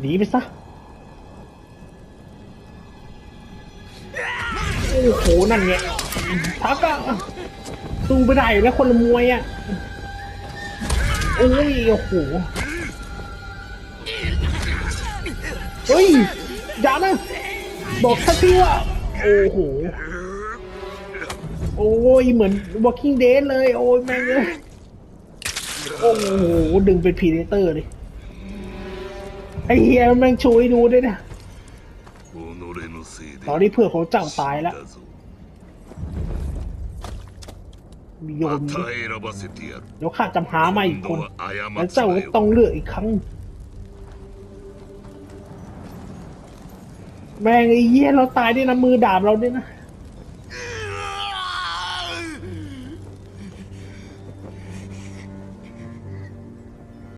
หนีไปซะ โอ้โห นั่นไงพักอะสู้ไม่ได้อยู่แล้วคนละมวยอะโอ้ย โอ้โห เฮ้ย อย่านะ บอกทักทีว่า โอ้โห โอ้ย เหมือน Walking Dead เลย โอ้ย แม่งเลย โอ้โห ดึงเป็นพีเดเตอร์เลย ไอ้เฮียมังช่วยดูด้วยนะตอนนี้เพื่อเขาเจ้าตายแล้วมียมเดี๋ยวข้าจำหามาอีกคนแล้วเจ้าต้องเลือกอีกครั้ง แม่งไอ้เหี้ยเราตายด้วยนะมือดาบเราด้วยนะ